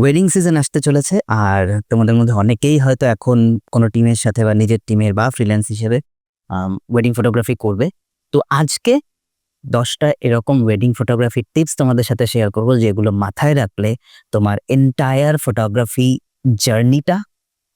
Wedding season আসতে চলেছে আর তোমাদের মধ্যে অনেকেই হয়তো এখন কোনো টিমের সাথে বা নিজের টিমের বা ফ্রিল্যান্স হিসেবে ওয়েডিং ফটোগ্রাফি করবে। তো আজকে দশটা এরকম ওয়েডিং ফটোগ্রাফির টিপস তোমাদের সাথে শেয়ার করব যেগুলো মাথায় রাখলে তোমার এন্টায়ার ফটোগ্রাফি জার্নিটা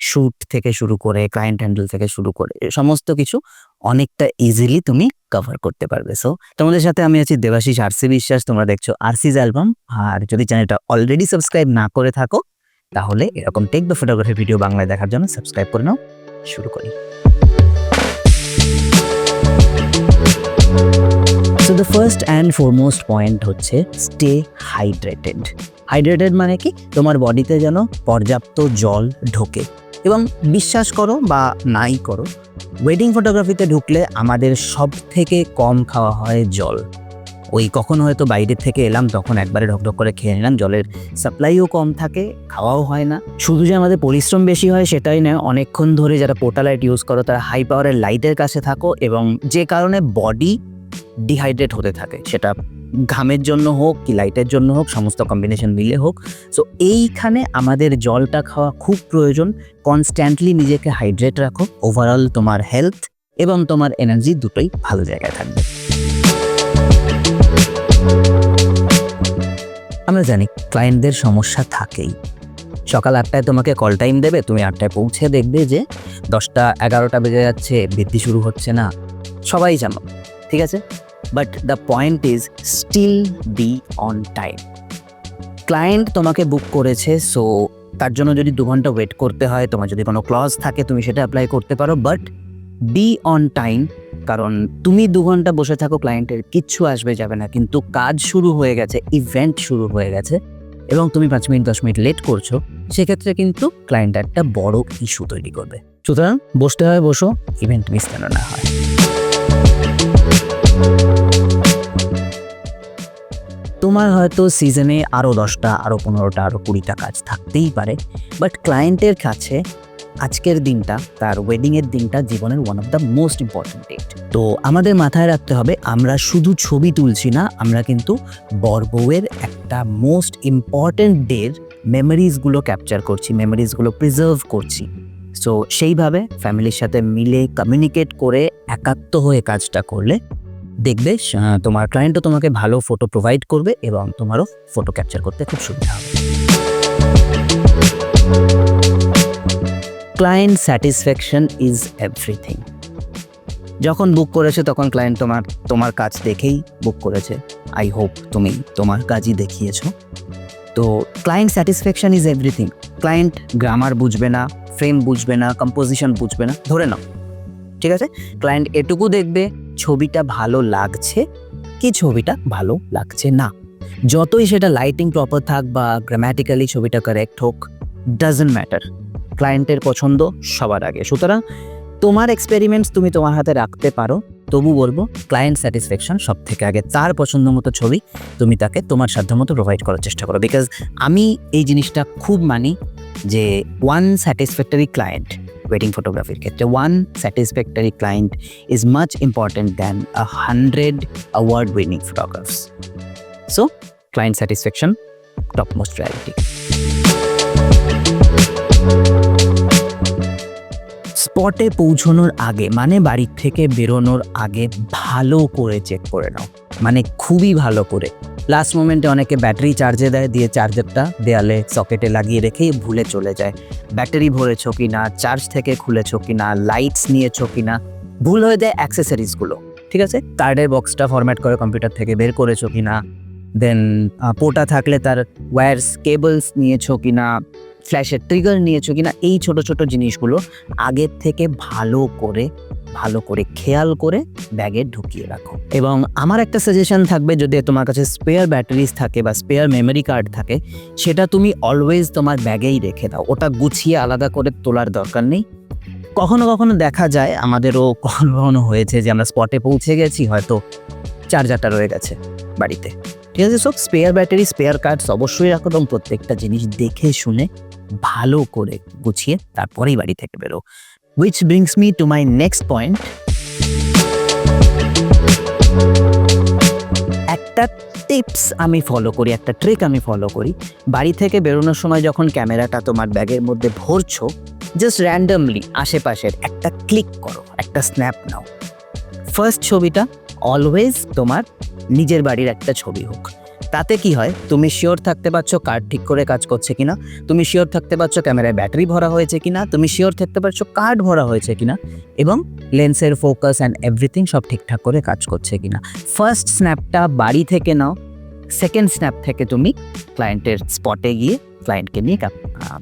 শ্যুট থেকে শুরু করে ক্লায়েন্ট হ্যান্ডেল থেকে শুরু করে সমস্ত কিছু অনেকটা ইজিলি তুমি কভার করতে পারবে। সো তোমাদের সাথে আমি আছি দেবাশিস আরসি বিশ্বাস, তোমরা দেখছ আরসিজ অ্যালবাম আর যদি চ্যানেলটা অলরেডি সাবস্ক্রাইব না করে থাকো, তাহলে এরকম টেক দ্য ফটোগ্রাফি ভিডিও বাংলায় দেখার জন্য সাবস্ক্রাইব করে নাও। শুরু করি। So the first and foremost point হচ্ছে স্টে হাইড্রেটেড হাইড্রেটেড মানে কি? তোমার বডিতে যেন পর্যাপ্ত জল ঢোকে। এবং বিশ্বাস করো বা নাই করো ওয়েডিং ফটোগ্রাফিতে ঢুকলে আমাদের সব থেকে কম খাওয়া হয় জল। ওই কখন হয়তো বাইরে থেকে এলাম, তখন একবারে ঢকঢক করে খেয়ে নিলাম, জলের সাপ্লাইও কম থাকে, খাওয়াও হয় না। শুধু যে আমাদের পরিশ্রম বেশি হয় সেটাই নয়, অনেকক্ষণ ধরে যারা পোর্টাল লাইট ইউজ করো, তারা হাই পাওয়ারের লাইটের কাছে থাকো এবং যে কারণে বডি ডিহাইড্রেট হতে থাকে, সেটা ঘামের জন্য হোক কি লাইটের জন্য হোক, সমস্ত কম্বিনেশন মিলে হোক। সো এইখানে আমাদের জলটা খাওয়া খুব প্রয়োজন। কনস্ট্যান্টলি নিজেকে হাইড্রেট রাখো। ওভারঅল তোমার হেলথ এবং তোমার এনার্জি দুটোই ভালো জায়গায় থাকবে। আমরা জানি ক্লায়েন্টদের সমস্যা থাকেই। সকাল আটটায় তোমাকে কল টাইম দেবে, তুমি আটটায় পৌঁছে দেখবে যে দশটা এগারোটা বেজে যাচ্ছে, বৃদ্ধি শুরু হচ্ছে না। সবাই জানো, ঠিক আছে? But the point is still be on time client তোমাকে বুক করেছে সো তার জন্য যদি দু ঘণ্টা ওয়েট করতে হয়, তোমার যদি কোনো ক্লজ থাকে, তুমি সেটা অ্যাপ্লাই করতে পারো বাট বি অন টাইম কারণ তুমি দু ঘণ্টা বসে থাকো ক্লায়েন্টের কিচ্ছু আসবে, যাবে না, কিন্তু কাজ শুরু হয়ে গেছে ইভেন্ট শুরু হয়ে গেছে, এবং তুমি পাঁচ মিনিট, দশ মিনিট লেট করছ, সেক্ষেত্রে কিন্তু ক্লায়েন্ট একটা বড় ইস্যু তৈরি করবে। সুতরাং বসতে হয়, বসো ইভেন্ট মিস কেন না হয়। তোমার হয়তো সিজনে আরও দশটা আরও পনেরোটা আরও কুড়িটা কাজ থাকতেই পারে বাট ক্লায়েন্টের কাছে আজকের দিনটা, তার ওয়েডিংয়ের দিনটা জীবনের one of the most important date তো আমাদের মাথায় রাখতে হবে, আমরা শুধু ছবি তুলছি না, আমরা কিন্তু বর বউয়ের একটা মোস্ট ইম্পর্ট্যান্ট ডের মেমোরিজগুলো ক্যাপচার করছি মেমোরিজগুলো প্রিজার্ভ করছি। সো সেইভাবে ফ্যামিলির সাথে মিলে কমিউনিকেট করে একাত্ম হয়ে কাজটা করলে দেখবে তোমার ক্লায়েন্টও তোমাকে ভালো ফটো প্রোভাইড করবে এবং তোমারও ফটো ক্যাপচার করতে খুব সুবিধা হবে। ক্লায়েন্ট স্যাটিসফ্যাকশন ইজ এভরিথিং যখন বুক করেছে তখন ক্লায়েন্ট তোমার তোমার কাজ দেখেই বুক করেছে। আই হোপ তুমি তোমার কাজই দেখিয়েছো। তো client satisfaction is everything client grammar বুঝবে না ফ্রেম বুঝবে না কম্পোজিশন বুঝবে না, ধরে নাও। ঠিক আছে? ক্লায়েন্ট এটুকু দেখবে, ছবিটা ভালো লাগছে কি ছবিটা? ভালো লাগছে না। যতই সেটা লাইটিং প্রপার থাক বা গ্রামাটিক্যালি ছবিটা কারেক্ট হোক ডাজন্ট ম্যাটার ক্লায়েন্টের পছন্দ সবার আগে। সুতরাং তোমার এক্সপেরিমেন্টস তুমি তোমার হাতে রাখতে পারো। তবু বলব ক্লায়েন্ট স্যাটিসফ্যাকশন সব থেকে আগে। তার পছন্দ মতো ছবি তুমি তাকে তোমার সাধ্য মতো প্রোভাইড করার চেষ্টা করো। বিকজ আমি এই জিনিসটা খুব মানি যে one satisfactory client ওয়েডিং ফটোগ্রাফির ক্ষেত্রে one satisfactory client is much important than a hundred award winning photographs so client satisfaction top most priority স্পটে পৌঁছানোর আগে মানে বাড়ির থেকে বেরোনোর আগে ভালো করে চেক করে নাও। মানে খুবই ভালো করে। লাস্ট মোমেন্টে অনেকে ব্যাটারি চার্জে দেয়, দিয়ে চার্জারটা দেয়ালে সকেটে লাগিয়ে রেখেই ভুলে চলে যায়। ব্যাটারি ভরেছো কি না চার্জ থেকে খুলেছো কি না লাইটস নিয়েছো কি না ভুল হয়ে যায় অ্যাক্সেসরিজগুলো ঠিক আছে? কার্ডের বক্সটা ফরম্যাট করে কম্পিউটার থেকে বের করেছ কি না দেন পোটা থাকলে তার ওয়্যারস কেবলস নিয়েছো কি না ফ্ল্যাশের ট্রিগার নিয়েছো কিনা, এই ছোট ছোট জিনিসগুলো আগের থেকে ভালো করে ভালো করে খেয়াল করে ব্যাগে ঢুকিয়ে রাখো। এবং আমার একটা সাজেশন থাকবে, যদি তোমার কাছে স্পেয়ার ব্যাটারিজ থাকে বা স্পেয়ার মেমোরি কার্ড থাকে, সেটা তুমি অলওয়েজ তোমার ব্যাগেই রেখে দাও। ওটা গুছিয়ে আলাদা করে তোলার দরকার নেই। কখনো কখনো দেখা যায়, আমাদেরও কখনো কখনো হয়েছে যে আমরা স্পটে পৌঁছে গেছি, হয়তো চার্জারটা রয়ে গেছে বাড়িতে। ঠিক আছে সব স্পেয়ার ব্যাটারি স্পেয়ার কার্ডস অবশ্যই রাখো এবং প্রত্যেকটা জিনিস দেখে শুনে ভালো করে গুছিয়ে তারপরেই বাড়ি থেকে বেরো। Which brings me to my next point একটা টিপস আমি ফলো করি, একটা ট্রিক আমি ফলো করি। বাড়ি থেকে বেরোনোর সময় যখন ক্যামেরাটা তোমার ব্যাগের মধ্যে ভরছো জাস্ট র্যান্ডামলি আশেপাশের একটা ক্লিক করো, একটা স্ন্যাপ নাও। ফার্স্ট ছবিটা অলওয়েজ তোমার নিজের বাড়ির একটা ছবি হোক। তাতে কি হয়? তুমি শিওর থাকতে পারছ কার্ড ঠিক করে কাজ করছে কিনা? তুমি শিওর থাকতে পারছ ক্যামেরায় ব্যাটারি ভরা হয়েছে কিনা? তুমি শিওর থাকতে পারছ কার্ড ভরা হয়েছে কিনা? এবং লেন্সের ফোকাস অ্যান্ড এভরিথিং সব ঠিকঠাক করে কাজ করছে কিনা? ফার্স্ট স্ন্যাপটা বাড়ি থেকে নাও। সেকেন্ড স্ন্যাপ থেকে তুমি ক্লায়েন্টের স্পটে গিয়ে ক্লায়েন্টকে নিয়ে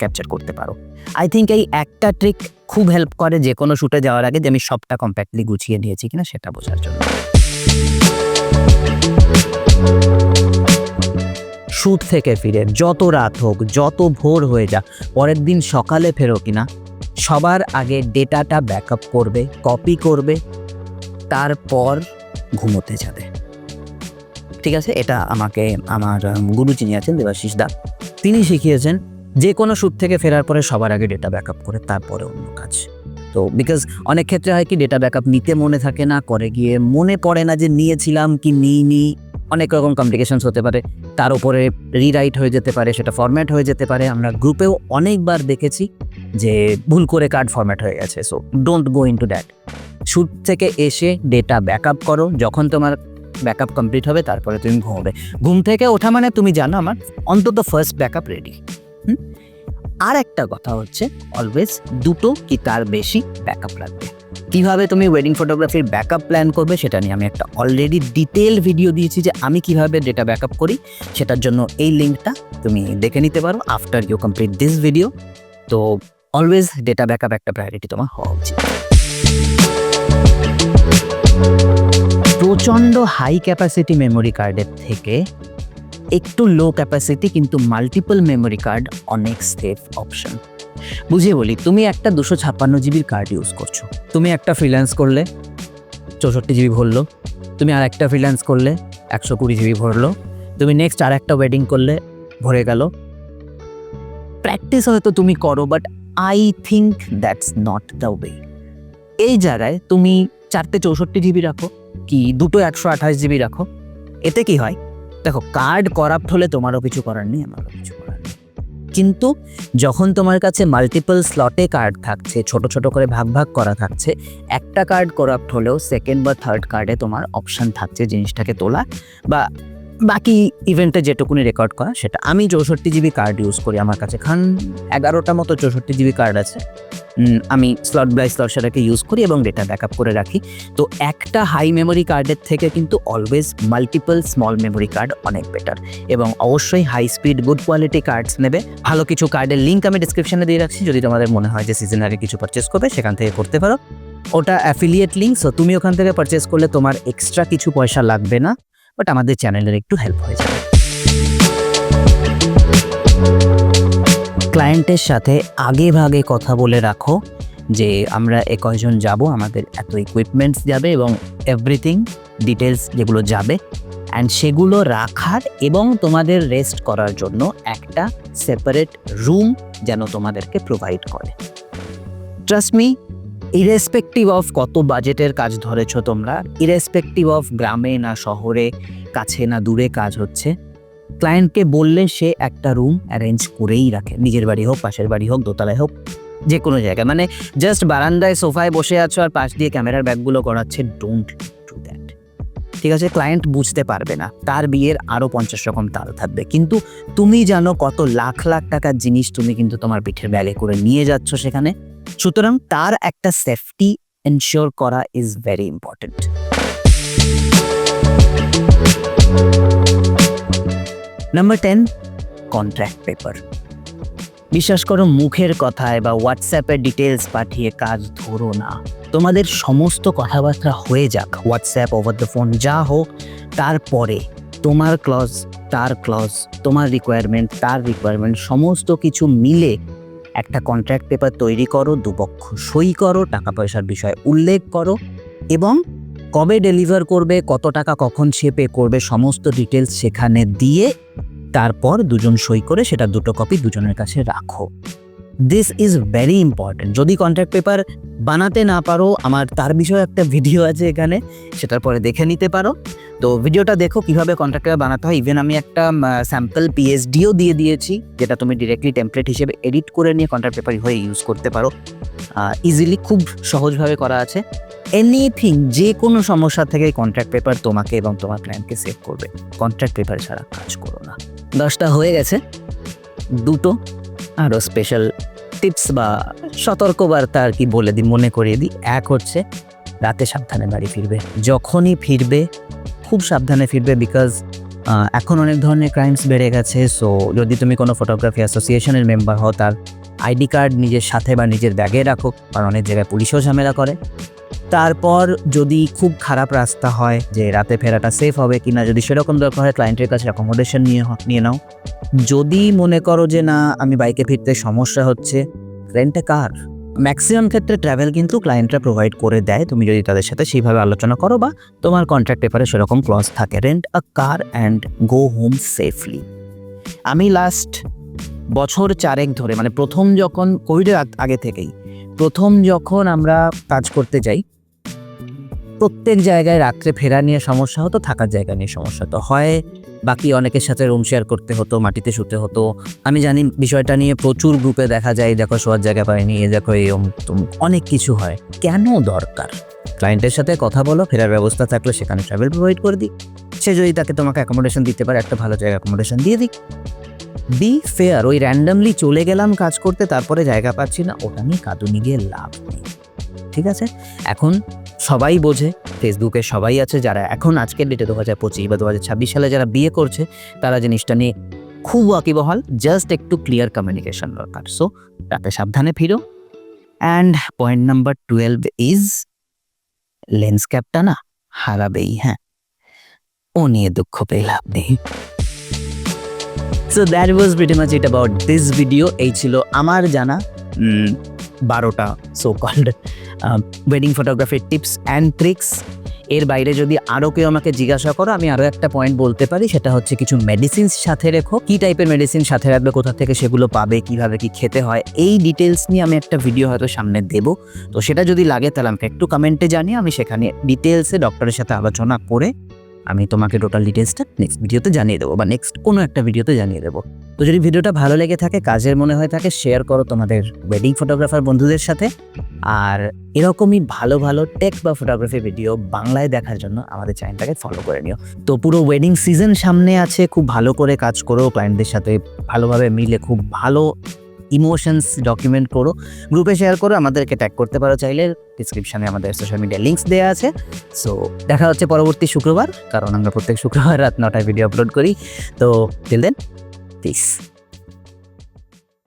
ক্যাপচার করতে পারো। আই থিঙ্ক এই একটা ট্রিক খুব হেল্প করে যে কোনো শ্যুটে যাওয়ার আগে যে আমি সবটা কম্প্যাক্টলি গুছিয়ে নিয়েছি কিনা সেটা বোঝার জন্য। শ্যুট থেকে ফিরে, যত রাত হোক, যত ভোর হয়ে যা পরের দিন সকালে ফেরো কিনা সবার আগে ডেটাটা ব্যাকআপ করবে, কপি করবে, তারপর ঘুমোতে যাবে। ঠিক আছে, এটা আমাকে, আমার গুরু যিনি আছেন, দেবাশিস দা, তিনি শিখিয়েছেন যে কোনো শ্যুট থেকে ফেরার পরে সবার আগে ডেটা ব্যাকআপ করে, তারপরে অন্য কাজ। তো বিকজ অনেক ক্ষেত্রে হয় কি, ডেটা ব্যাকআপ নিতে মনে থাকে না, করে গিয়ে মনে পড়ে না যে নিয়েছিলাম কি নিইনি। অনেক রকম কমপ্লিকেশনস হতে পারে। তার উপরে রিরাইট হয়ে যেতে পারে, সেটা ফরম্যাট হয়ে যেতে পারে। আমরা গ্রুপেও অনেকবার দেখেছি যে ভুল করে কার্ড ফরম্যাট হয়ে গেছে। So don't go into that shoot থেকে এসে ডেটা ব্যাকআপ করো। যখন তোমার ব্যাকআপ কমপ্লিট হবে, তারপরে তুমি ঘুমোবে। ঘুম থেকে ওঠা মানে তুমি জানো আমার অন্তত ফার্স্ট ব্যাকআপ রেডি আর একটা কথা হচ্ছে অলওয়েজ দুটো কি তার বেশি ব্যাকআপ লাগবে? কীভাবে তুমি ওয়েডিং ফটোগ্রাফির ব্যাকআপ প্ল্যান করবে সেটা নিয়ে আমি একটা অলরেডি ডিটেল ভিডিও দিয়েছি যে আমি কীভাবে ডেটা ব্যাকআপ করি। সেটার জন্য এই লিঙ্কটা তুমি দেখে নিতে পারো after you complete this video তো অলওয়েজ ডেটা ব্যাকআপ একটা প্রায়োরিটি তোমার হওয়া উচিত। প্রচণ্ড হাই ক্যাপাসিটি মেমোরি কার্ডের থেকে একটু লো ক্যাপাসিটি কিন্তু মাল্টিপল মেমোরি কার্ড অনেক সেফ অপশন বুঝিয়ে বলি, তুমি একটা দুশো ছাপ্পান্ন জিবির কার্ড ইউজ করছ। তুমি একটা ফ্রিল্যান্স করলে, চৌষট্টি জিবি ভরলো। তুমি আর একটা ফ্রিল্যান্স করলে, একশো কুড়ি জিবি ভরলো। তুমি নেক্সট আর একটা ওয়েডিং করলে, ভরে গেল। প্র্যাকটিস হয়তো তুমি করো but I think that's not the way এই জায়গায় তুমি চারটে চৌষট্টি জিবি রাখো, কি দুটো একশো আঠাশ জিবি রাখো। এতে কি হয়? দেখো কার্ড করাপ্ট হলে তোমারও কিছু করার নেই, আমারও কিছু কিন্তু যখন তোমার কাছে মাল্টিপল স্লটে কার্ড থাকছে, ছোট ছোট করে ভাগ ভাগ করা থাকছে, একটা কার্ড করাপ্ট হলেও সেকেন্ড বা থার্ড কার্ডে তোমার অপশান থাকছে জিনিসটাকে তোলা বা বাকি ইভেন্টে যেটুকুনি রেকর্ড করা, সেটা আমি চৌষট্টি জিবি কার্ড ইউজ করি আমার কাছে। খান এগারোটা মতো চৌষট্টি জিবি কার্ড আছে। আমি স্লট বাই স্লট সেটাকে ইউজ করি এবং ডেটা ব্যাক আপ করে রাখি। তো একটা হাই মেমোরি কার্ডের থেকে কিন্তু always multiple small memory card অনেক বেটার এবং অবশ্যই high speed good quality cards নেবে। ভালো কিছু কার্ডের লিঙ্ক আমি ডিসক্রিপশনে দিয়ে রাখছি। যদি তোমাদের মনে হয় যে সিজনারি কিছু পারচেস করবে, সেখান থেকে করতে পারো। ওটা অ্যাফিলিয়েট লিঙ্ক সো তুমি ওখান থেকে পারচেস করলে তোমার এক্সট্রা কিছু পয়সা লাগবে না। বাট আমাদের চ্যানেলের একটু হেল্প হয়ে যাবে। ক্লায়েন্টের সাথে আগে ভাগে কথা বলে রাখো যে আমরা এ কয়জন যাব, আমাদের এত ইকুইপমেন্টস যাবে এবং এভরিথিং ডিটেলস যেগুলো যাবে অ্যান্ড সেগুলো রাখার এবং তোমাদের রেস্ট করার জন্য একটা সেপারেট রুম যেন তোমাদেরকে প্রোভাইড করে। ট্রাস্ট মি ইরেসপেক্টিভ অফ কত বাজেটের কাজ ধরেছো তোমরা ইরেসপেক্টিভ অফ গ্রামে না শহরে, কাছে না দূরে কাজ হচ্ছে ক্লায়েন্টকে বললে সে একটা রুম অ্যারেঞ্জ করেই রাখে। নিজের বাড়ি হোক, পাশের বাড়ি হোক, দোতলায় হোক যে কোনো জায়গায়। মানে জাস্ট বারান্দায় সোফায় বসে আছো আর পাশ দিয়ে ক্যামেরার ব্যাগগুলো করাচ্ছে ডোন্ট ডু দ্যাট ঠিক আছে ক্লায়েন্ট বুঝতে পারবে না। তার বিয়ের আরও পঞ্চাশ রকম তাল থাকবে। কিন্তু তুমি জানো কত লাখ লাখ টাকার জিনিস তুমি কিন্তু তোমার পিঠের ব্যাগে করে নিয়ে যাচ্ছ সেখানে? সুতরাং তার একটা সেফটি এনশিওর করা is very important number ten contract paper বিশ্বাস করো, মুখের কথায় বা হোয়াটসঅ্যাপের ডিটেলস পাঠিয়ে কাজ ধরো না। তোমাদের সমস্ত কথাবার্তা হয়ে যাক হোয়াটসঅ্যাপ ওভার দ্য ফোন যা হোক, তারপরে তোমার ক্লজ তার ক্লজ তোমার রিকোয়ারমেন্ট তার রিকোয়ারমেন্ট সমস্ত কিছু মিলে একটা কন্ট্রাক্ট পেপার তৈরি করো, দুপক্ষ সই করো টাকা পয়সার বিষয়ে উল্লেখ করো এবং কবে ডেলিভার করবে, কত টাকা কখন সে পে করবে, সমস্ত ডিটেলস সেখানে দিয়ে তারপর দুজন সই করে সেটা দুটো কপি দুজনের কাছে রাখো। দিস ইজ ভেরি ইম্পর্টেন্ট যদি কন্ট্রাক্ট পেপার বানাতে না পারো, আমার তার বিষয়ে একটা ভিডিও আছে এখানে, সেটার পরে দেখে নিতে পারো। তো ভিডিওটা দেখো কীভাবে কন্ট্রাক্ট পেপার বানাতে হয়। ইভেন আমি একটা স্যাম্পল পিএইচডিও দিয়ে দিয়েছি, যেটা তুমি ডিরেক্টলি টেমপ্লেট হিসেবে এডিট করে নিয়ে কন্ট্রাক্ট পেপার হয়ে ইউজ করতে পারো। ইজিলি খুব সহজভাবে করা আছে। এনিথিং যে কোনো সমস্যা থেকে কন্ট্রাক্ট পেপার তোমাকে এবং তোমার ক্লায়েন্টকে সেভ করবে। কন্ট্রাক্ট পেপার ছাড়া কাজ করো না। দশটা হয়ে গেছে। দুটো আরও স্পেশাল টিপস বা সতর্কবার্তা আর কি বলে দিই, মনে করিয়ে দিই। এক হচ্ছে, রাতে সাবধানে বাড়ি ফিরবে। যখনই ফিরবে, খুব সাবধানে ফিরবে বিকজ এখন অনেক ধরনের ক্রাইমস বেড়ে গেছে। সো যদি তুমি কোনো ফটোগ্রাফি অ্যাসোসিয়েশনের মেম্বার হও, তার আইডি কার্ড নিজের সাথে বা নিজের ব্যাগে রাখো, কারণ অনেক জায়গায় পুলিশও ঝামেলা করে। তারপর যদি খুব খারাপ রাস্তা হয় যে রাতে ফেরাটা সেফ হবে কিনা, যদি সেরকম দরকার হয় ক্লায়েন্টের কাছে অ্যাকোমোডেশন নিয়ে নিয়ে নাও। যদি মনে করো যে না, আমি বাইকে ফিরতে সমস্যা হচ্ছে রেন্টে কার? ম্যাক্সিমাম ক্ষেত্রে ট্রাভেল কিন্তু ক্লায়েন্টরা প্রোভাইড করে দেয়। তুমি যদি তাদের সাথে সেইভাবে আলোচনা করো বা তোমার কন্ট্রাক্ট পেপারে সেরকম ক্লজ থাকে rent a car and go home safely আমি লাস্ট বছর চারেক ধরে মানে প্রথম যখন কোভিডের আগে থেকেই, প্রথম যখন আমরা কাজ করতে যাই প্রত্যেক জায়গায় রাত্রে ফেরা নিয়ে সমস্যা হতো, থাকার জায়গা নিয়ে সমস্যা হতো হয়। বাকি অনেকের সাথে রুম শেয়ার করতে হতো, মাটিতে শুতে হতো। আমি জানি বিষয়টা নিয়ে প্রচুর গ্রুপে দেখা যায়, দেখো শোয়ার জায়গা পাইনি, এ দেখো এই অনেক কিছু হয়। কেন দরকার? ক্লায়েন্টের সাথে কথা বলো, ফেরার ব্যবস্থা থাকলে সেখানে ট্রাভেল প্রোভাইড করে দিক সে যদি তাকে তোমাকে অ্যাকোমোডেশন দিতে পারে, একটা ভালো জায়গা অ্যাকোমোডেশন দিয়ে দিক বি ফেয়ার ওই র্যান্ডামলি চলে গেলাম কাজ করতে, তারপরে জায়গা পাচ্ছি না, ওটা নিয়ে কাঁদুনি গিয়ে লাভ নেই। ঠিক আছে? এখন সবাই বোঝে ফেসবুকে সবাই আছে যারা এখন আজকের ডেটে দু হাজার পঁচিশ বা দু হাজার ছাব্বিশ সালে যারা বিয়ে করছে, তারা জিনিসটা নিয়ে খুব ওয়াকিবহাল জাস্ট একটু ক্লিয়ার কমিউনিকেশন দরকার। সো তাতে সাবধানে ফিরো। And point number twelve is lens ক্যাপটা না হারাবেই হ্যাঁ? ও নিয়ে দুঃখ পেয়ে লাভ নেই। So that was pretty much it about this video এই ছিল আমার জানা বারোটা সো কল্ড ওয়েডিং ফটোগ্রাফির টিপস অ্যান্ড ট্রিক্স এর বাইরে যদি আরও কেউ আমাকে জিজ্ঞাসা করো, আমি আরও একটা পয়েন্ট বলতে পারি, সেটা হচ্ছে কিছু মেডিসিন সাথে রেখো। কী টাইপের মেডিসিন সাথে রাখবে, কোথা থেকে সেগুলো পাবে, কীভাবে কি খেতে হয়, এই ডিটেলস নিয়ে আমি একটা ভিডিও হয়তো সামনে দেব। তো সেটা যদি লাগে, তাহলে আমাকে একটু কমেন্টে জানিয়ে আমি সেখানে ডিটেলসে ডক্টরের সাথে আলোচনা করে আমি তোমাকে টোটাল ডিটেলসটা নেক্সট ভিডিওতে জানিয়ে দেবো বা নেক্সট কোনো একটা ভিডিওতে জানিয়ে দেবো। তো যদি ভিডিওটা ভালো লেগে থাকে, কাজের মনে হয়ে থাকে শেয়ার করো তোমাদের ওয়েডিং ফটোগ্রাফার বন্ধুদের সাথে। আর এরকমই ভালো ভালো টেক বা ফটোগ্রাফি ভিডিও বাংলায় দেখার জন্য আমাদের চ্যানেলটাকে ফলো করে নিও। তো পুরো ওয়েডিং সিজন সামনে আছে, খুব ভালো করে কাজ করো ক্লায়েন্টদের সাথে ভালোভাবে মিলে, খুব ভালো ইমোশনস ডকুমেন্ট করো গ্রুপে শেয়ার করো, আমাদেরকে ট্যাগ করতে পারো চাইলে। ডিসক্রিপশানে আমাদের সোশ্যাল মিডিয়া লিঙ্কস দেওয়া আছে। সো দেখা হচ্ছে পরবর্তী শুক্রবার, কারণ আমরা প্রত্যেক শুক্রবার রাত নটায় ভিডিও আপলোড করি। তো টিল দেন পিস